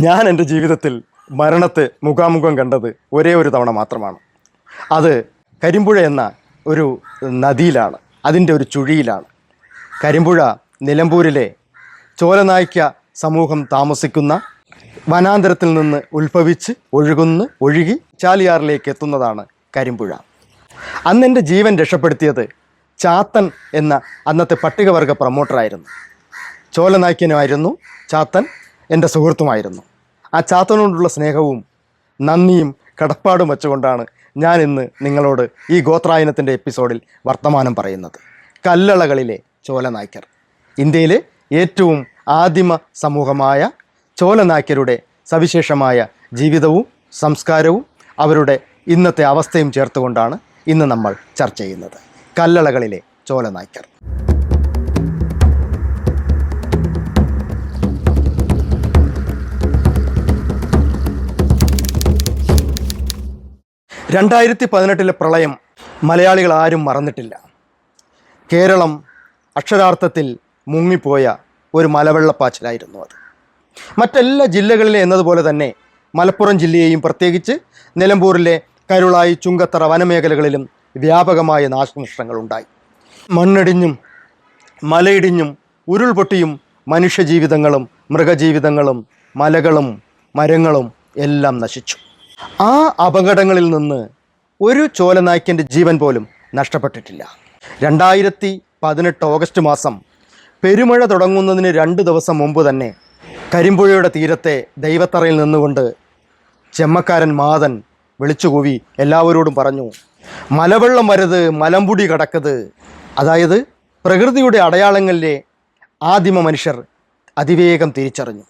ഞാൻ എന്റെ ജീവിതത്തിൽ മരണത്തെ മുഖാമുഖം കണ്ടത് ഒരേ ഒരു തവണ മാത്രമാണ്. അത് കരിമ്പുഴ എന്ന ഒരു നദിയിലാണ് അതിന്റെ ഒരു ചുഴിയിലാണ്. കരിമ്പുഴ നിലമ്പൂരിലെ ചോലനായ്ക്ക സമൂഹം താമസിക്കുന്ന വനാന്തരത്തിൽ നിന്ന് ഉത്ഭവിച്ച് ഒഴുകുന്ന് ഒഴുകി ചാലിയാറിലേക്ക് എത്തുന്നതാണ് കരിമ്പുഴ. അന്ന് എന്റെ ജീവൻ രക്ഷപ്പെടുത്തിയത് ചാത്തൻ എന്ന അന്നത്തെ പട്ടികവർഗ പ്രൊമോട്ടറായിരുന്നു ചോലനായ്ക്കനുമായിരുന്നു ചാത്തൻ. എന്റെ സുഹൃത്തുമായിരുന്നു. ആ ചാത്തനോടുള്ള സ്നേഹവും നന്ദിയും കടപ്പാടും വെച്ചുകൊണ്ടാണ് ഞാൻ ഇന്ന് നിങ്ങളോട് ഈ ഗോത്രായനത്തിന്റെ എപ്പിസോഡിൽ വർത്തമാനം പറയുന്നത്. കല്ലളകളിലെ ചോലനായ്ക്കർ. ഇന്ത്യയിലെ ഏറ്റവും ആദിമ സമൂഹമായ ചോലനായ്ക്കരുടെ സവിശേഷമായ ജീവിതവും സംസ്കാരവും അവരുടെ ഇന്നത്തെ അവസ്ഥയും ചേർത്തുകൊണ്ടാണ് ഇന്ന് നമ്മൾ ചർച്ച ചെയ്യുന്നത്. കല്ലളകളിലെ ചോലനായ്ക്കർ. രണ്ടായിരത്തി പതിനെട്ടിലെ പ്രളയം മലയാളികൾ ആരും മറന്നിട്ടില്ല. കേരളം അക്ഷരാർത്ഥത്തിൽ മുങ്ങിപ്പോയ ഒരു മലവെള്ളപ്പാച്ചിലായിരുന്നു അത്. മറ്റെല്ലാ ജില്ലകളിലെ എന്നതുപോലെ തന്നെ മലപ്പുറം ജില്ലയെയും പ്രത്യേകിച്ച് നിലമ്പൂരിലെ കരുളായി ചുങ്കത്തറ വനമേഖലകളിലും വ്യാപകമായ നാശനഷ്ടങ്ങൾ ഉണ്ടായി മണ്ണിടിഞ്ഞും മലയിടിഞ്ഞും ഉരുൾപൊട്ടിയും മനുഷ്യജീവിതങ്ങളും മൃഗജീവിതങ്ങളും മലകളും മരങ്ങളും എല്ലാം നശിച്ചു. ആ അപകടങ്ങളിൽ നിന്ന് ഒരു ചോലനായ്ക്കന്റെ ജീവൻ പോലും നഷ്ടപ്പെട്ടിട്ടില്ല. രണ്ടായിരത്തി പതിനെട്ട് ഓഗസ്റ്റ് മാസം പെരുമഴ തുടങ്ങുന്നതിന് രണ്ട് ദിവസം മുമ്പ് തന്നെ കരിമ്പുഴയുടെ തീരത്തെ ദൈവത്തറയിൽ നിന്നുകൊണ്ട് ചെമ്മക്കാരൻ മാതൻ വിളിച്ചുകൂവി എല്ലാവരോടും പറഞ്ഞു മലവെള്ളം വരത് മലമ്പുടി കടക്കത് അതായത് പ്രകൃതിയുടെ അടയാളങ്ങളിലെ ആദിമ മനുഷ്യർ അതിവേഗം തിരിച്ചറിഞ്ഞു.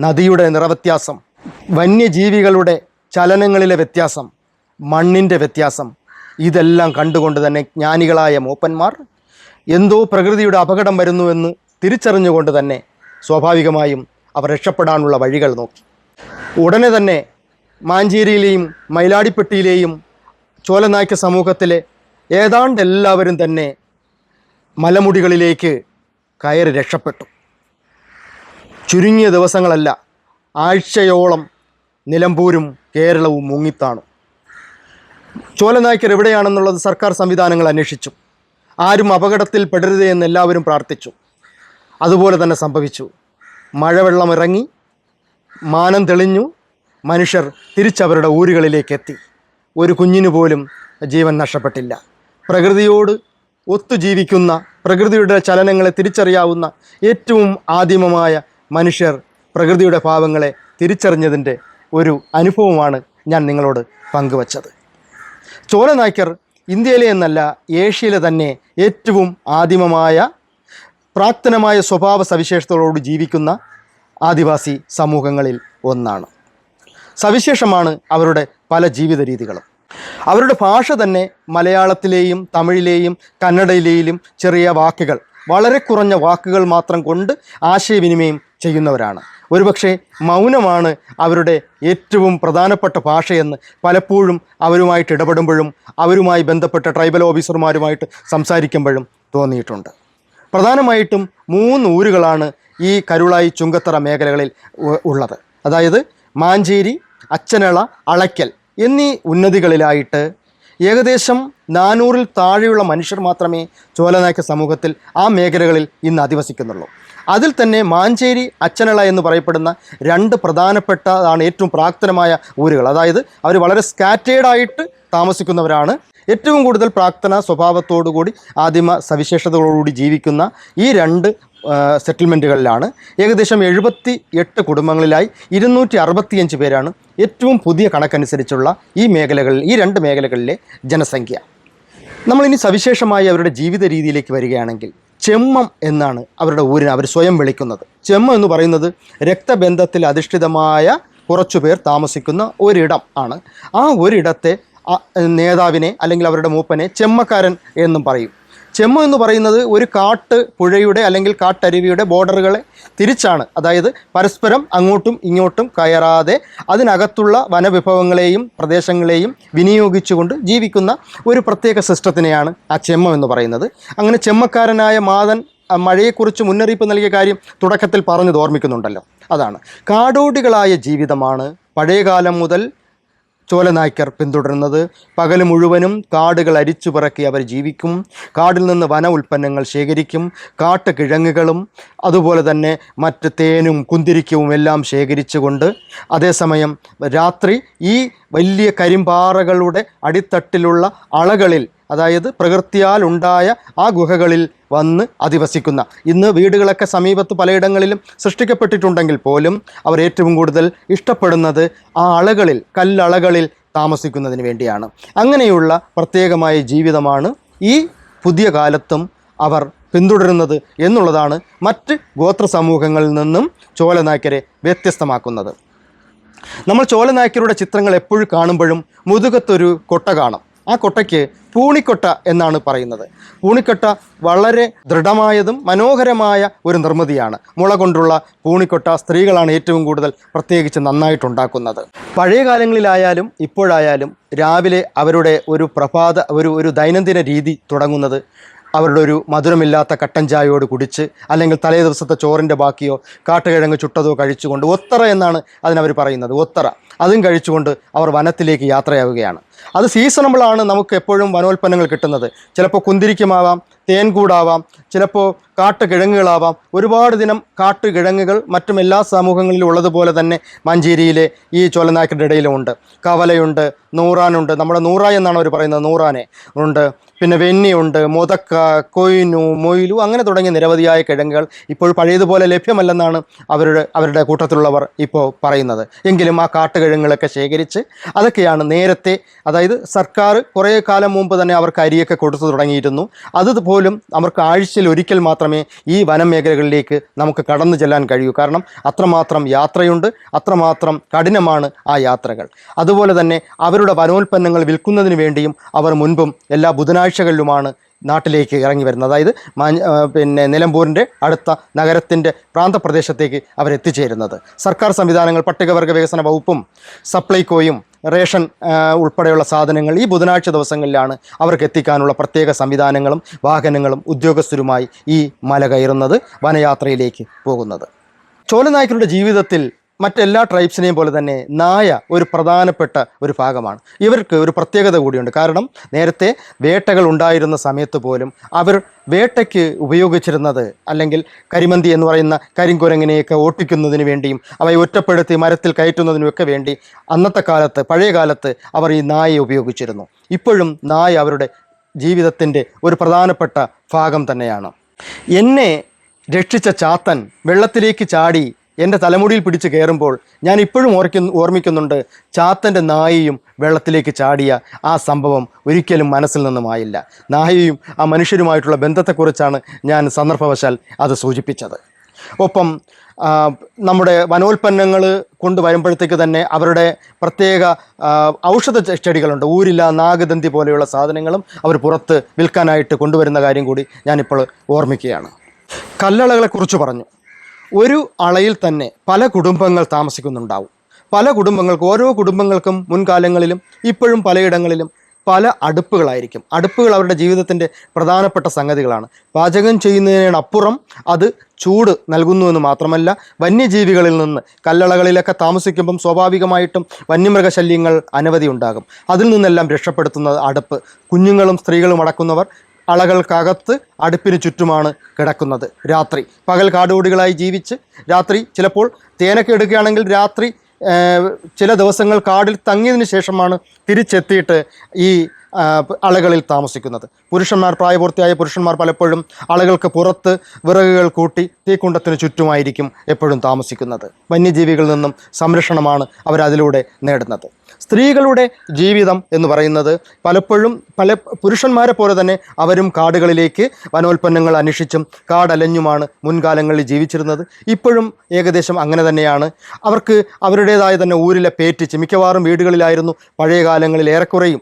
നദിയുടെ നിറവ്യത്യാസം വന്യജീവികളുടെ ചലനങ്ങളിലെ വ്യത്യാസം മണ്ണിന്റെ വ്യത്യാസം ഇതെല്ലാം കണ്ടുകൊണ്ട് തന്നെ ജ്ഞാനികളായ മൂപ്പന്മാർ എന്തോ പ്രകൃതിയുടെ അപകടം വരുന്നുവെന്ന് തിരിച്ചറിഞ്ഞുകൊണ്ട് തന്നെ സ്വാഭാവികമായും അവർ രക്ഷപ്പെടാനുള്ള വഴികൾ നോക്കി. ഉടനെ തന്നെ മാഞ്ചേരിയിലെയും മയിലാടിപ്പെട്ടിയിലെയും ചോലനായ്ക്ക സമൂഹത്തിലെ ഏതാണ്ട് എല്ലാവരും തന്നെ മലമുടികളിലേക്ക് കയറി രക്ഷപ്പെട്ടു. ചുരുങ്ങിയ ദിവസങ്ങളല്ല ആഴ്ചയോളം നിലമ്പൂരും കേരളവും മുങ്ങിത്താണു. ചോലനായ്ക്കർ എവിടെയാണെന്നുള്ളത് സർക്കാർ സംവിധാനങ്ങൾ അന്വേഷിച്ചു. ആരും അപകടത്തിൽ പെടരുതേ എന്ന് എല്ലാവരും പ്രാർത്ഥിച്ചു. അതുപോലെ തന്നെ സംഭവിച്ചു. മഴവെള്ളം ഇറങ്ങി മാനം തെളിഞ്ഞു മനുഷ്യർ തിരിച്ചവരുടെ ഊരുകളിലേക്ക് എത്തി ഒരു കുഞ്ഞിനു പോലും ജീവൻ നഷ്ടപ്പെട്ടില്ല. പ്രകൃതിയോട് ഒത്തുജീവിക്കുന്ന പ്രകൃതിയുടെ ചലനങ്ങളെ തിരിച്ചറിയാവുന്ന ഏറ്റവും ആദിമമായ മനുഷ്യർ പ്രകൃതിയുടെ ഭാവങ്ങളെ തിരിച്ചറിഞ്ഞതിന്റെ ഒരു അനുഭവമാണ് ഞാൻ നിങ്ങളോട് പങ്കുവച്ചത്. ചോല നായ്ക്കർ ഇന്ത്യയിലെ എന്നല്ല ഏഷ്യയിലെ തന്നെ ഏറ്റവും ആദിമമായ പ്രാക്തനമായ സ്വഭാവ സവിശേഷതകളോട് ജീവിക്കുന്ന ആദിവാസി സമൂഹങ്ങളിൽ ഒന്നാണ്. സവിശേഷമാണ് അവരുടെ പല ജീവിത രീതികളും. അവരുടെ ഭാഷ തന്നെ മലയാളത്തിലെയും തമിഴിലെയും കന്നഡയിലെയും ചെറിയ വാക്കുകൾ വളരെ കുറഞ്ഞ വാക്കുകൾ മാത്രം കൊണ്ട് ആശയവിനിമയം ചെയ്യുന്നവരാണ്. ഒരുപക്ഷെ മൗനമാണ് അവരുടെ ഏറ്റവും പ്രധാനപ്പെട്ട ഭാഷയെന്ന് പലപ്പോഴും അവരുമായിട്ട് ഇടപെടുമ്പോഴും അവരുമായി ബന്ധപ്പെട്ട ട്രൈബൽ ഓഫീസർമാരുമായിട്ട് സംസാരിക്കുമ്പോഴും തോന്നിയിട്ടുണ്ട്. പ്രധാനമായിട്ടും മൂന്ന് ഊരുകളാണ് ഈ കരുളായി ചുങ്കത്തറ മേഖലകളിൽ ഉള്ളത്. അതായത് മാഞ്ചേരി അച്ചനള അളയ്ക്കൽ എന്നീ ഉന്നതികളിലായിട്ട് ഏകദേശം നാനൂറിൽ താഴെയുള്ള മനുഷ്യർ മാത്രമേ ചോലനായ്ക്ക സമൂഹത്തിൽ ആ മേഖലകളിൽ ഇന്ന് അധിവസിക്കുന്നുള്ളൂ. അതിൽ തന്നെ മാഞ്ചേരി അച്ചനള എന്ന് പറയപ്പെടുന്ന രണ്ട് പ്രധാനപ്പെട്ടതാണ് ഏറ്റവും പ്രാക്തനമായ ഊരുകൾ. അതായത് അവർ വളരെ സ്കാറ്റേഡായിട്ട് താമസിക്കുന്നവരാണ്. ഏറ്റവും കൂടുതൽ പ്രാക്തന സ്വഭാവത്തോടുകൂടി ആദിമ സവിശേഷതകളോടുകൂടി ജീവിക്കുന്ന ഈ രണ്ട് സെറ്റിൽമെന്റുകളിലാണ് ഏകദേശം എഴുപത്തി എട്ട് കുടുംബങ്ങളിലായി ഇരുന്നൂറ്റി അറുപത്തിയഞ്ച് പേരാണ് ഏറ്റവും പുതിയ കണക്കനുസരിച്ചുള്ള ഈ മേഖലകളിൽ ഈ രണ്ട് മേഖലകളിലെ ജനസംഖ്യ. നമ്മളിനി സവിശേഷമായി അവരുടെ ജീവിത രീതിയിലേക്ക് വരികയാണെങ്കിൽ ചെമ്മം എന്നാണ് അവരുടെ ഊരിനെ അവർ സ്വയം വിളിക്കുന്നത്. ചെമ്മം എന്ന് പറയുന്നത് രക്തബന്ധത്തിൽ അധിഷ്ഠിതമായ കുറച്ചു പേർ താമസിക്കുന്ന ഒരിടം ആണ്. ആ ഒരിടത്തെ നേതാവിനെ അല്ലെങ്കിൽ അവരുടെ മൂപ്പനെ ചെമ്മക്കാരൻ എന്നും പറയും. ചെമ്മ എന്ന് പറയുന്നത് ഒരു കാട്ട് പുഴയുടെ അല്ലെങ്കിൽ കാട്ടരുവിയുടെ ബോർഡറുകളെ തിരിച്ചാണ്. അതായത് പരസ്പരം അങ്ങോട്ടും ഇങ്ങോട്ടും കയറാതെ അതിനകത്തുള്ള വനവിഭവങ്ങളെയും പ്രദേശങ്ങളെയും വിനിയോഗിച്ചുകൊണ്ട് ജീവിക്കുന്ന ഒരു പ്രത്യേക സിസ്റ്റത്തിനെയാണ് ആ ചെമ്മം എന്ന് പറയുന്നത്. അങ്ങനെ ചെമ്മക്കാരനായ മാതൻ മഴയെക്കുറിച്ച് മുന്നറിയിപ്പ് നൽകിയ കാര്യം തുടക്കത്തിൽ പറഞ്ഞത് ഓർമ്മിക്കുന്നുണ്ടല്ലോ. അതാണ്. കാടോടികളായ ജീവിതമാണ് പഴയകാലം മുതൽ ചോലനായ്ക്കർ പിന്തുടരുന്നത്. പകൽ മുഴുവനും കാടുകൾ അരിച്ചു പിറക്കി അവർ ജീവിക്കും. കാടിൽ നിന്ന് വന ഉൽപ്പന്നങ്ങൾ ശേഖരിക്കും. കാട്ടുകിഴങ്ങുകളും അതുപോലെ തന്നെ മറ്റ് തേനും കുന്തിരിക്കവും എല്ലാം ശേഖരിച്ചുകൊണ്ട് അതേസമയം രാത്രി ഈ വലിയ കരിമ്പാറകളുടെ അടിത്തട്ടിലുള്ള അളകളിൽ അതായത് പ്രകൃതിയാൽ ഉണ്ടായ ആ ഗുഹകളിൽ വന്ന് അധിവസിക്കുന്ന. ഇന്ന് വീടുകളൊക്കെ സമീപത്ത് പലയിടങ്ങളിലും സൃഷ്ടിക്കപ്പെട്ടിട്ടുണ്ടെങ്കിൽ പോലും അവർ ഏറ്റവും കൂടുതൽ ഇഷ്ടപ്പെടുന്നത് ആ അളകളിൽ കല്ലളകളിൽ താമസിക്കുന്നതിന് വേണ്ടിയാണ്. അങ്ങനെയുള്ള പ്രത്യേകമായ ജീവിതമാണ് ഈ പുതിയ കാലത്തും അവർ പിന്തുടരുന്നത് എന്നുള്ളതാണ് മറ്റ് ഗോത്ര സമൂഹങ്ങളിൽ നിന്നും ചോലനായ്ക്കരെ വ്യത്യസ്തമാക്കുന്നത്. നമ്മൾ ചോലനായ്ക്കരുടെ ചിത്രങ്ങൾ എപ്പോഴും കാണുമ്പോഴും മുതുകത്തൊരു കൊട്ട കാണും. ആ കൊട്ടയ്ക്ക് പൂണിക്കൊട്ട എന്നാണ് പറയുന്നത്. പൂണിക്കൊട്ട വളരെ ദൃഢമായതും മനോഹരമായ ഒരു നിർമ്മിതിയാണ്. മുള കൊണ്ടുള്ള പൂണിക്കൊട്ട സ്ത്രീകളാണ് ഏറ്റവും കൂടുതൽ പ്രത്യേകിച്ച് നന്നായിട്ടുണ്ടാക്കുന്നത്. പഴയ കാലങ്ങളിലായാലും ഇപ്പോഴായാലും രാവിലെ അവരുടെ ഒരു പ്രഭാത ഒരു ഒരു ദൈനംദിന രീതി തുടങ്ങുന്നത് അവരുടെ ഒരു മധുരമില്ലാത്ത കട്ടൻ ചായയോട് കുടിച്ച് അല്ലെങ്കിൽ തലേ ദിവസത്തെ ചോറിന്റെ ബാക്കിയോ കാട്ടുകിഴങ്ങ് ചുട്ടതോ കഴിച്ചുകൊണ്ട് ഒത്തറ എന്നാണ് അതിനവർ പറയുന്നത്. ഒത്തറ. അതും കഴിച്ചുകൊണ്ട് അവർ വനത്തിലേക്ക് യാത്രയാവുകയാണ്. അത് സീസണബിളാണ് നമുക്ക് എപ്പോഴും വനോൽപ്പന്നങ്ങൾ കിട്ടുന്നത്. ചിലപ്പോൾ കുന്തിരിക്കുമാവാം തേൻകൂടാവാം ചിലപ്പോൾ കാട്ടുകിഴങ്ങുകളാവാം. ഒരുപാട് ദിനം കാട്ടുകിഴങ്ങുകൾ മറ്റും എല്ലാ സമൂഹങ്ങളിലും ഉള്ളതുപോലെ തന്നെ മഞ്ചേരിയിലെ ഈ ചോലനായക്കരുടെ ഇടയിലും ഉണ്ട് കവലയുണ്ട് നൂറാനുണ്ട്. നമ്മുടെ നൂറ എന്നാണ് അവർ പറയുന്നത് നൂറാനെ. ഉണ്ട്. പിന്നെ വെന്നിയുണ്ട് മുതക്ക കൊയിനു മൊയിലു അങ്ങനെ തുടങ്ങിയ നിരവധിയായ കിഴങ്ങുകൾ ഇപ്പോൾ പഴയതുപോലെ ലഭ്യമല്ലെന്നാണ് അവരുടെ അവരുടെ കൂട്ടത്തിലുള്ളവർ ഇപ്പോൾ പറയുന്നത്. എങ്കിലും ആ കാട്ടുകിഴങ്ങുകളൊക്കെ ശേഖരിച്ച് അതൊക്കെയാണ് നേരത്തെ അതായത് സർക്കാർ കുറേ കാലം മുമ്പ് തന്നെ അവർക്ക് അരിയൊക്കെ കൊടുത്തു തുടങ്ങിയിരുന്നു. അതുപോലും അവർക്ക് ആഴ്ചയിൽ ഒരിക്കൽ മാത്രമേ ഈ വനമേഖലകളിലേക്ക് നമുക്ക് കടന്നു ചെല്ലാൻ കഴിയൂ. കാരണം അത്രമാത്രം യാത്രയുണ്ട് അത്രമാത്രം കഠിനമാണ് ആ യാത്രകൾ. അതുപോലെ തന്നെ അവരുടെ വനോൽപ്പന്നങ്ങൾ വിൽക്കുന്നതിന് വേണ്ടിയും അവർ മുൻപും എല്ലാ ബുധനാഴ്ചകളിലുമാണ് നാട്ടിലേക്ക് ഇറങ്ങി വരുന്നത്. അതായത് പിന്നെ നിലമ്പൂരിന്റെ അടുത്ത നഗരത്തിന്റെ പ്രാന്തപ്രദേശത്തേക്ക് അവരെത്തിച്ചേരുന്നത്. സർക്കാർ സംവിധാനങ്ങൾ പട്ടികവർഗ വികസന വകുപ്പും സപ്ലൈകോയും റേഷൻ ഉൾപ്പെടെയുള്ള സാധനങ്ങൾ ഈ ബുധനാഴ്ച ദിവസങ്ങളിലാണ് അവർക്ക് എത്തിക്കാനുള്ള പ്രത്യേക സംവിധാനങ്ങളും വാഹനങ്ങളും ഉദ്യോഗസ്ഥരുമായി ഈ മല കയറുന്നത് വനയാത്രയിലേക്ക് പോകുന്നത്. ചോലനായ്ക്കരുടെ ജീവിതത്തിൽ മറ്റെല്ലാ ട്രൈബ്സിനെയും പോലെ തന്നെ നായ ഒരു പ്രധാനപ്പെട്ട ഒരു ഭാഗമാണ്. ഇവർക്ക് ഒരു പ്രത്യേകത കൂടിയുണ്ട്. കാരണം നേരത്തെ വേട്ടകൾ ഉണ്ടായിരുന്ന സമയത്ത് പോലും അവർ വേട്ടയ്ക്ക് ഉപയോഗിച്ചിരുന്നത് അല്ലെങ്കിൽ കരിമന്തി എന്ന് പറയുന്ന കരിങ്കുരങ്ങിനെയൊക്കെ ഓട്ടിക്കുന്നതിന് വേണ്ടിയും അവയെ ഒറ്റപ്പെടുത്തി മരത്തിൽ കയറ്റുന്നതിനുമൊക്കെ വേണ്ടി അന്നത്തെ കാലത്ത് പഴയ കാലത്ത് അവർ ഈ നായയെ ഉപയോഗിച്ചിരുന്നു. ഇപ്പോഴും നായ അവരുടെ ജീവിതത്തിന്റെ ഒരു പ്രധാനപ്പെട്ട ഭാഗം തന്നെയാണ്. എന്നെ രക്ഷിച്ച ചാത്തൻ വെള്ളത്തിലേക്ക് ചാടി എന്റെ തലമുടിയിൽ പിടിച്ച് കയറുമ്പോൾ ഞാൻ ഇപ്പോഴും ഓർക്കുന്നു ഓർമ്മിക്കുന്നുണ്ട് ചാത്തന്റെ നായയും വെള്ളത്തിലേക്ക് ചാടിയ ആ സംഭവം ഒരിക്കലും മനസ്സിൽ നിന്നുമായില്ല നായയും ആ മനുഷ്യരുമായിട്ടുള്ള ബന്ധത്തെക്കുറിച്ചാണ് ഞാൻ സന്ദർഭവശാൽ അത് സൂചിപ്പിച്ചത്. ഒപ്പം നമ്മുടെ വനോൽപ്പന്നങ്ങൾ കൊണ്ടുവരുമ്പോഴത്തേക്ക് തന്നെ അവരുടെ പ്രത്യേക ഔഷധ ചെടികളുണ്ട്. ഊരില നാഗദന്തി പോലെയുള്ള സാധനങ്ങളും അവർ പുറത്ത് വിൽക്കാനായിട്ട് കൊണ്ടുവരുന്ന കാര്യം കൂടി ഞാനിപ്പോൾ ഓർമ്മിക്കുകയാണ്. കല്ലളകളെക്കുറിച്ച് പറഞ്ഞു. ഒരു അളയിൽ തന്നെ പല കുടുംബങ്ങൾ താമസിക്കുന്നുണ്ടാവും. പല കുടുംബങ്ങൾക്കും ഓരോ കുടുംബങ്ങൾക്കും മുൻകാലങ്ങളിലും ഇപ്പോഴും പലയിടങ്ങളിലും പല അടുപ്പുകളായിരിക്കും. അടുപ്പുകൾ അവരുടെ ജീവിതത്തിന്റെ പ്രധാനപ്പെട്ട സംഗതികളാണ്. പാചകം ചെയ്യുന്നതിനപ്പുറം അത് ചൂട് നൽകുന്നുവെന്ന് മാത്രമല്ല വന്യജീവികളിൽ നിന്ന് കല്ലളകളിലൊക്കെ താമസിക്കുമ്പം സ്വാഭാവികമായിട്ടും വന്യമൃഗശല്യങ്ങൾ അനവധി ഉണ്ടാകും. അതിൽ നിന്നെല്ലാം രക്ഷപ്പെടുത്തുന്നത് അടുപ്പ്. കുഞ്ഞുങ്ങളും സ്ത്രീകളും അടക്കുന്നവർ അളകൾക്കകത്ത് അടുപ്പിന് ചുറ്റുമാണ് കിടക്കുന്നത്. രാത്രി പകൽ കാടുകൂടികളായി ജീവിച്ച് രാത്രി ചിലപ്പോൾ തേനൊക്കെ എടുക്കുകയാണെങ്കിൽ രാത്രി ചില ദിവസങ്ങൾ കാടിൽ തങ്ങിയതിന് ശേഷമാണ് തിരിച്ചെത്തിയിട്ട് ഈ അളകളിൽ താമസിക്കുന്നത്. പുരുഷന്മാർ പ്രായപൂർത്തിയായ പുരുഷന്മാർ പലപ്പോഴും അളകൾക്ക് പുറത്ത് വിറകുകൾ കൂട്ടി തീക്കുണ്ടത്തിന് ചുറ്റുമായിരിക്കും എപ്പോഴും താമസിക്കുന്നത്. വന്യജീവികളിൽ നിന്നും സംരക്ഷണമാണ് അവരതിലൂടെ നേടുന്നത്. സ്ത്രീകളുടെ ജീവിതം എന്ന് പറയുന്നത് പലപ്പോഴും പല പുരുഷന്മാരെ പോലെ തന്നെ അവരും കാടുകളിലേക്ക് വനോൽപ്പന്നങ്ങൾ അന്വേഷിച്ചും കാടലഞ്ഞുമാണ് മുൻകാലങ്ങളിൽ ജീവിച്ചിരുന്നത്. ഇപ്പോഴും ഏകദേശം അങ്ങനെ തന്നെയാണ്. അവർക്ക് അവരുടേതായ തന്നെ ഊരിലെ പേറ്റിച്ച് മിക്കവാറും വീടുകളിലായിരുന്നു പഴയ കാലങ്ങളിൽ ഏറെക്കുറെയും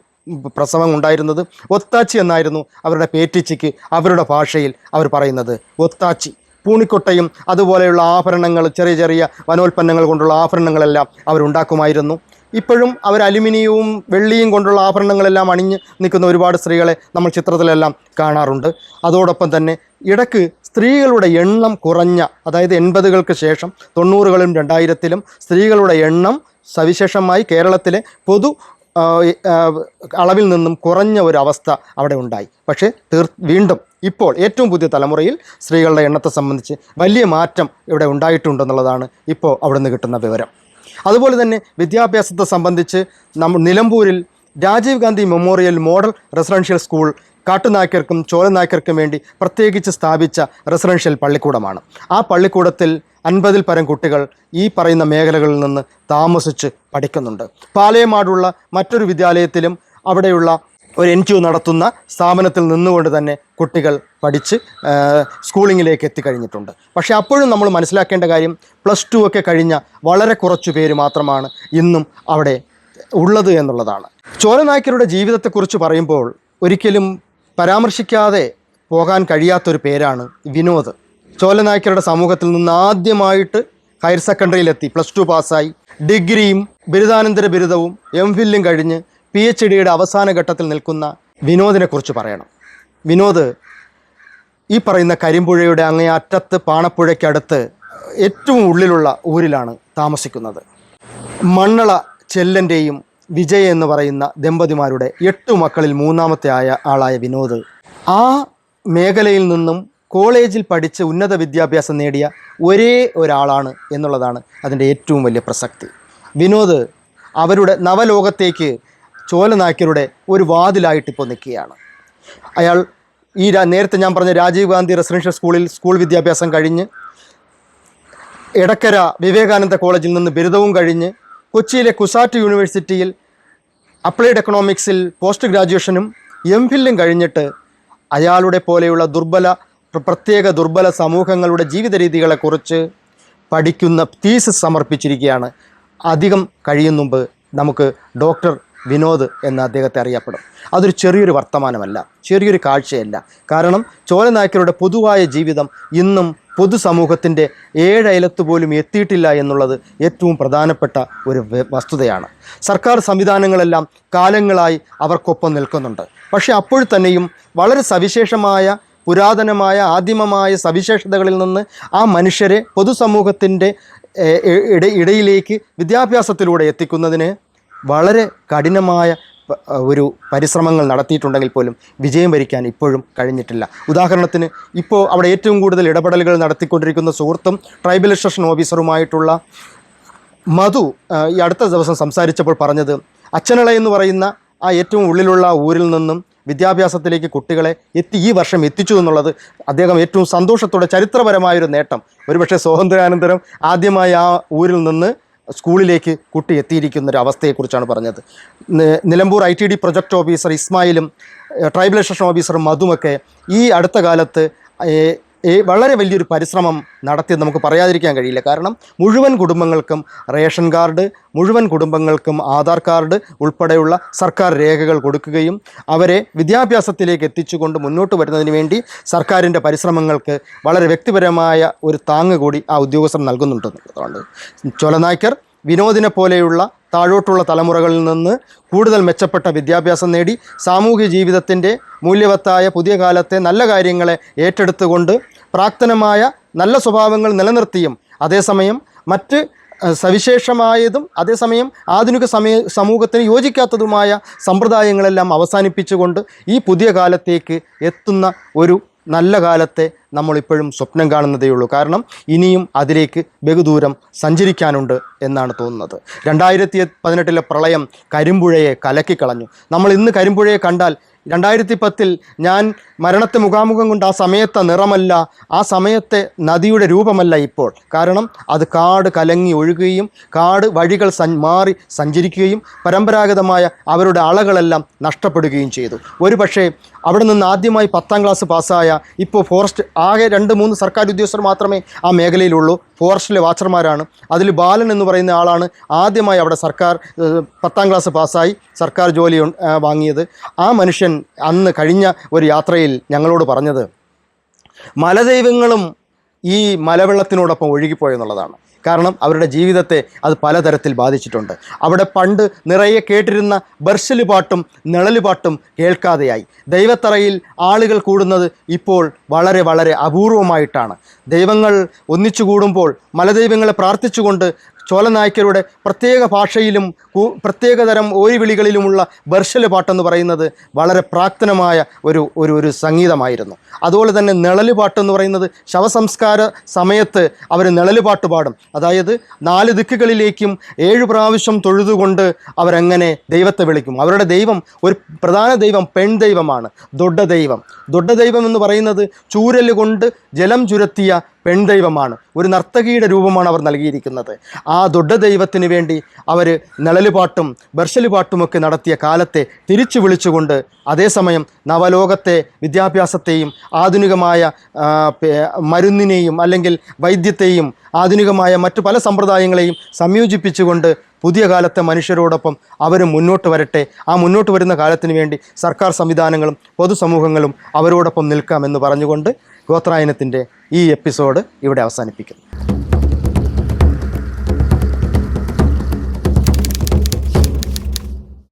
പ്രസവം ഉണ്ടായിരുന്നത്. ഒത്താച്ചി എന്നായിരുന്നു അവരുടെ പേറ്റിച്ചിക്ക് അവരുടെ ഭാഷയിൽ അവർ പറയുന്നത്. ഒത്താച്ചി പൂണിക്കൊട്ടയും അതുപോലെയുള്ള ആഭരണങ്ങൾ ചെറിയ ചെറിയ വനോൽപ്പന്നങ്ങൾ കൊണ്ടുള്ള ആഭരണങ്ങളെല്ലാം അവരുണ്ടാക്കുമായിരുന്നു. ഇപ്പോഴും അവർ അലുമിനിയവും വെള്ളിയും കൊണ്ടുള്ള ആഭരണങ്ങളെല്ലാം അണിഞ്ഞ് നിൽക്കുന്ന ഒരുപാട് സ്ത്രീകളെ നമ്മൾ ചിത്രത്തിലെല്ലാം കാണാറുണ്ട്. അതോടൊപ്പം തന്നെ ഇടയ്ക്ക് സ്ത്രീകളുടെ എണ്ണം കുറഞ്ഞ അതായത് എൺപതുകൾക്ക് ശേഷം തൊണ്ണൂറുകളും രണ്ടായിരത്തിലും സ്ത്രീകളുടെ എണ്ണം സവിശേഷമായി കേരളത്തിലെ പൊതു അളവിൽ നിന്നും കുറഞ്ഞ ഒരു അവസ്ഥ അവിടെ ഉണ്ടായി. പക്ഷേ തീർ വീണ്ടും ഇപ്പോൾ ഏറ്റവും പുതിയ തലമുറയിൽ സ്ത്രീകളുടെ എണ്ണത്തെ സംബന്ധിച്ച് വലിയ മാറ്റം ഇവിടെ ഉണ്ടായിട്ടുണ്ടെന്നുള്ളതാണ് ഇപ്പോൾ അവിടെ നിന്ന് കിട്ടുന്ന വിവരം. അതുപോലെ തന്നെ വിദ്യാഭ്യാസത്തെ സംബന്ധിച്ച് നമ്മൾ നിലമ്പൂരിൽ Rajiv Gandhi memorial model residential school കാട്ടുനായ്ക്കർക്കും ചോലനായ്ക്കർക്കും വേണ്ടി പ്രത്യേകിച്ച് സ്ഥാപിച്ച റെസിഡൻഷ്യൽ പള്ളിക്കൂടമാണ്. ആ പള്ളിക്കൂടത്തിൽ അൻപതിൽ പരം കുട്ടികൾ ഈ പറയുന്ന മേഖലകളിൽ നിന്ന് താമസിച്ച് പഠിക്കുന്നുണ്ട്. പാലയമാടുള്ള മറ്റൊരു വിദ്യാലയത്തിലും അവിടെയുള്ള ഒരു എൻ ജി ഒ നടത്തുന്ന സ്ഥാപനത്തിൽ നിന്നുകൊണ്ട് തന്നെ കുട്ടികൾ പഠിച്ച് സ്കൂളിങ്ങിലേക്ക് എത്തിക്കഴിഞ്ഞിട്ടുണ്ട്. പക്ഷേ അപ്പോഴും നമ്മൾ മനസ്സിലാക്കേണ്ട കാര്യം പ്ലസ് ടു ഒക്കെ കഴിഞ്ഞ വളരെ കുറച്ചു പേര് മാത്രമാണ് ഇന്നും അവിടെ ഉള്ളത് എന്നുള്ളതാണ്. ചോരനായ്ക്കരുടെ ജീവിതത്തെക്കുറിച്ച് പറയുമ്പോൾ ഒരിക്കലും പരാമർശിക്കാതെ പോകാൻ കഴിയാത്തൊരു പേരാണ് വിനോദ്. ചോലനായ്ക്കരുടെ സമൂഹത്തിൽ നിന്ന് ആദ്യമായിട്ട് ഹയർ സെക്കൻഡറിയിലെത്തി പ്ലസ് ടു പാസ്സായി. ഡിഗ്രിയും ബിരുദാനന്തര ബിരുദവും എം ഫില്ലും കഴിഞ്ഞ് പി എച്ച് ഡിയുടെ അവസാന ഘട്ടത്തിൽ നിൽക്കുന്ന വിനോദിനെക്കുറിച്ച് പറയണം. വിനോദ് ഈ പറയുന്ന കരിമ്പുഴയുടെ അങ്ങേ അറ്റത്ത് പാണപ്പുഴയ്ക്കടുത്ത് ഏറ്റവും ഉള്ളിലുള്ള ഊരിലാണ് താമസിക്കുന്നത്. മണ്ണള ചെല്ലന്റെയും വിജയ് എന്ന് പറയുന്ന ദമ്പതിമാരുടെ എട്ട് മക്കളിൽ മൂന്നാമത്തെ ആയ ആളായ വിനോദ് ആ മേഖലയിൽ നിന്നും കോളേജിൽ പഠിച്ച് ഉന്നത വിദ്യാഭ്യാസം നേടിയ ഒരേ ഒരാളാണ് എന്നുള്ളതാണ് അതിന്റെ ഏറ്റവും വലിയ പ്രസക്തി. വിനോദ് അവരുടെ നവലോകത്തേക്ക് ചോലനായ്ക്കരുടെ ഒരു വാതിലായിട്ട് ഇപ്പോൾ നിൽക്കുകയാണ്. അയാൾ ഈ നേരത്തെ ഞാൻ പറഞ്ഞ രാജീവ് ഗാന്ധി റെസിഡൻഷ്യൽ സ്കൂളിൽ സ്കൂൾ വിദ്യാഭ്യാസം കഴിഞ്ഞ് എടക്കര വിവേകാനന്ദ കോളേജിൽ നിന്ന് ബിരുദവും കഴിഞ്ഞ് കൊച്ചിയിലെ കുസാറ്റ് യൂണിവേഴ്സിറ്റിയിൽ അപ്ലൈഡ് എക്കണോമിക്സിൽ പോസ്റ്റ് ഗ്രാജുവേഷനും എം ഫില്ലും കഴിഞ്ഞിട്ട് അയാളുടെ പോലെയുള്ള ദുർബല പ്രത്യേക ദുർബല സമൂഹങ്ങളുടെ ജീവിത രീതികളെക്കുറിച്ച് പഠിക്കുന്ന തീസിസ് സമർപ്പിച്ചിരിക്കുകയാണ്. അധികം കഴിയും മുമ്പ് നമുക്ക് ഡോക്ടർ വിനോദ് എന്ന് അദ്ദേഹത്തെ അറിയപ്പെടും. അതൊരു ചെറിയൊരു വർത്തമാനമല്ല ചെറിയൊരു കാഴ്ചയല്ല. കാരണം ചോലനായ്ക്കരുടെ പൊതുവായ ജീവിതം ഇന്നും പൊതുസമൂഹത്തിന്റെ ഏഴയലത്ത് പോലും എത്തിയിട്ടില്ല എന്നുള്ളത് ഏറ്റവും പ്രധാനപ്പെട്ട ഒരു വസ്തുതയാണ്. സർക്കാർ സംവിധാനങ്ങളെല്ലാം കാലങ്ങളായി അവർക്കൊപ്പം നിൽക്കുന്നുണ്ട്. പക്ഷേ അപ്പോൾ തന്നെയും വളരെ സവിശേഷമായ പുരാതനമായ ആദിമമായ സവിശേഷതകളിൽ നിന്ന് ആ മനുഷ്യരെ പൊതുസമൂഹത്തിന്റെ ഇടയിലേക്ക് വിദ്യാഭ്യാസത്തിലൂടെ എത്തിക്കുന്നതിന് വളരെ കഠിനമായ ഒരു പരിശ്രമങ്ങൾ നടത്തിയിട്ടുണ്ടെങ്കിൽ പോലും വിജയം വരിക്കാൻ ഇപ്പോഴും കഴിഞ്ഞിട്ടില്ല. ഉദാഹരണത്തിന് ഇപ്പോൾ അവിടെ ഏറ്റവും കൂടുതൽ ഇടപെടലുകൾ നടത്തിക്കൊണ്ടിരിക്കുന്ന സുഹൃത്തും ട്രൈബൽ രജിസ്ട്രേഷൻ ഓഫീസറുമായിട്ടുള്ള മധു ഈ അടുത്ത ദിവസം സംസാരിച്ചപ്പോൾ പറഞ്ഞത് അച്ഛനള എന്ന് പറയുന്ന ആ ഏറ്റവും ഉള്ളിലുള്ള ഊരിൽ നിന്നും വിദ്യാഭ്യാസത്തിലേക്ക് കുട്ടികളെ എത്തി ഈ വർഷം എത്തിച്ചു എന്നുള്ളത് അദ്ദേഹം ഏറ്റവും സന്തോഷത്തോടെ ചരിത്രപരമായൊരു നേട്ടം. ഒരുപക്ഷെ സ്വാതന്ത്ര്യാനന്തരം ആദ്യമായി ആ ഊരിൽ നിന്ന് സ്കൂളിലേക്ക് കുട്ടി എത്തിയിരിക്കുന്ന ഒരു അവസ്ഥയെക്കുറിച്ചാണ് പറഞ്ഞത് Nilambur I T D project officer ഇസ്മായിലും tribal registration officer മധുമൊക്കെ ഈ അടുത്ത കാലത്ത് വളരെ വലിയൊരു പരിശ്രമം നടത്തിയത് നമുക്ക് പറയാതിരിക്കാൻ കഴിയില്ല. കാരണം മുഴുവൻ കുടുംബങ്ങൾക്കും റേഷൻ കാർഡ് മുഴുവൻ കുടുംബങ്ങൾക്കും ആധാർ കാർഡ് ഉൾപ്പെടെയുള്ള സർക്കാർ രേഖകൾ കൊടുക്കുകയും അവരെ വിദ്യാഭ്യാസത്തിലേക്ക് എത്തിച്ചുകൊണ്ട് മുന്നോട്ട് വരുന്നതിന് വേണ്ടി സർക്കാരിന്റെ പരിശ്രമങ്ങൾക്ക് വളരെ വ്യക്തിപരമായ ഒരു താങ്ങ് കൂടി ആ ഉദ്യോഗസ്ഥർ നൽകുന്നുണ്ട്. എന്നുള്ളതാണ് ചൊലനായ്ക്കർ വിനോദിനെ പോലെയുള്ള താഴോട്ടുള്ള തലമുറകളിൽ നിന്ന് കൂടുതൽ മെച്ചപ്പെട്ട വിദ്യാഭ്യാസം നേടി സാമൂഹ്യ ജീവിതത്തിന്റെ മൂല്യവത്തായ പുതിയ കാലത്തെ നല്ല കാര്യങ്ങളെ ഏറ്റെടുത്തുകൊണ്ട് പ്രാക്തനമായ നല്ല സ്വഭാവങ്ങൾ നിലനിർത്തിയും. അതേസമയം മറ്റ് സവിശേഷമായതും അതേസമയം ആധുനിക സമയ സമൂഹത്തിന് യോജിക്കാത്തതുമായ സമ്പ്രദായങ്ങളെല്ലാം അവസാനിപ്പിച്ചുകൊണ്ട് ഈ പുതിയ കാലത്തേക്ക് എത്തുന്ന ഒരു നല്ല കാലത്തെ നമ്മളിപ്പോഴും സ്വപ്നം കാണുന്നതേയുള്ളൂ കാരണം ഇനിയും അതിലേക്ക് ബഹുദൂരം സഞ്ചരിക്കാനുണ്ട് എന്നാണ് തോന്നുന്നത്. രണ്ടായിരത്തി പതിനെട്ടിലെ പ്രളയം കരിമ്പുഴയെ കലക്കിക്കളഞ്ഞു. നമ്മൾ ഇന്ന് കരിമ്പുഴയെ കണ്ടാൽ രണ്ടായിരത്തി പത്തിൽ ഞാൻ മരണത്തെ മുഖാമുഖം കൊണ്ട് ആ സമയത്തെ നിറമല്ല ആ സമയത്തെ നദിയുടെ രൂപമല്ല ഇപ്പോൾ. കാരണം അത് കാട് കലങ്ങി ഒഴുകുകയും കാട് വഴികൾ സൻ മാറി സഞ്ചരിക്കുകയും പരമ്പരാഗതമായ അവരുടെ അളകളെല്ലാം നഷ്ടപ്പെടുകയും ചെയ്തു. ഒരു പക്ഷേ അവിടെ നിന്ന് ആദ്യമായി പത്താം ക്ലാസ് പാസ്സായ ഇപ്പോൾ ഫോറസ്റ്റ് ആകെ രണ്ട് മൂന്ന് സർക്കാർ ഉദ്യോഗസ്ഥർ മാത്രമേ ആ മേഖലയിലുള്ളൂ. ഫോറസ്റ്റിലെ വാച്ചർമാരാണ്. അതിൽ ബാലൻ എന്ന് പറയുന്ന ആളാണ് ആദ്യമായി അവിടെ സർക്കാർ പത്താം ക്ലാസ് പാസ്സായി സർക്കാർ ജോലി വാങ്ങിയത്. ആ മനുഷ്യൻ അന്ന് കഴിഞ്ഞ ഒരു യാത്രയിൽ ഞങ്ങളോട് പറഞ്ഞത് മലദൈവങ്ങളും ഈ മലവെള്ളത്തിനോടൊപ്പം ഒഴുകിപ്പോയെന്നുള്ളതാണ്. കാരണം അവരുടെ ജീവിതത്തെ അത് പലതരത്തിൽ ബാധിച്ചിട്ടുണ്ട്. അവിടെ പണ്ട് നിറയെ കേട്ടിരുന്ന ബർഷൽ പാട്ടും നിഴൽ പാട്ടും കേൾക്കാതെയായി. ദൈവത്തറയിൽ ആളുകൾ കൂടുന്നത് ഇപ്പോൾ വളരെ വളരെ അപൂർവമായിട്ടാണ്. ദൈവങ്ങൾ ഒന്നിച്ചു കൂടുമ്പോൾ മലദൈവങ്ങളെ പ്രാർത്ഥിച്ചുകൊണ്ട് ചോലനായ്ക്കരുടെ പ്രത്യേക ഭാഷയിലും പ്രത്യേക പ്രത്യേകതരം ഓരിവിളികളിലുമുള്ള ബർഷൽ പാട്ടെന്ന് പറയുന്നത് വളരെ പ്രാക്തനമായ ഒരു ഒരു ഒരു സംഗീതമായിരുന്നു. അതുപോലെ തന്നെ നിഴൽ പാട്ടെന്ന് പറയുന്നത് ശവസംസ്കാര സമയത്ത് അവർ നിഴൽ പാട്ട് പാടും. അതായത് നാല് ദിക്കുകളിലേക്കും ഏഴ് പ്രാവശ്യം തൊഴുതുകൊണ്ട് അവരങ്ങനെ ദൈവത്തെ വിളിക്കും. അവരുടെ ദൈവം ഒരു പ്രധാന ദൈവം പെൺ ദൈവമാണ്. ദൊഡ്ഡ ദൈവം ദൊഡ്ഡ ദൈവം എന്ന് പറയുന്നത് ചൂരൽ കൊണ്ട് ജലം ചുരത്തിയ പെൺദൈവമാണ്. ഒരു നർത്തകിയുടെ രൂപമാണ് അവർ നൽകിയിരിക്കുന്നത്. ആ ദൊഡ ദൈവത്തിന് വേണ്ടി അവർ നിഴലുപാട്ടും ബർഷലുപാട്ടുമൊക്കെ നടത്തിയ കാലത്തെ തിരിച്ചു വിളിച്ചുകൊണ്ട് അതേസമയം നവലോകത്തെ വിദ്യാഭ്യാസത്തെയും ആധുനികമായ മരുന്നിനെയും അല്ലെങ്കിൽ വൈദ്യത്തെയും ആധുനികമായ മറ്റു പല സമ്പ്രദായങ്ങളെയും സംയോജിപ്പിച്ചുകൊണ്ട് പുതിയ കാലത്തെ മനുഷ്യരോടൊപ്പം അവരും മുന്നോട്ട് വരട്ടെ. ആ മുന്നോട്ട് വരുന്ന കാലത്തിന് വേണ്ടി സർക്കാർ സംവിധാനങ്ങളും പൊതുസമൂഹങ്ങളും അവരോടൊപ്പം നിൽക്കാമെന്ന് പറഞ്ഞുകൊണ്ട് ഗോത്രായനത്തിന്റെ ഈ എപ്പിസോഡ് ഇവിടെ അവസാനിപ്പിക്കുന്നു.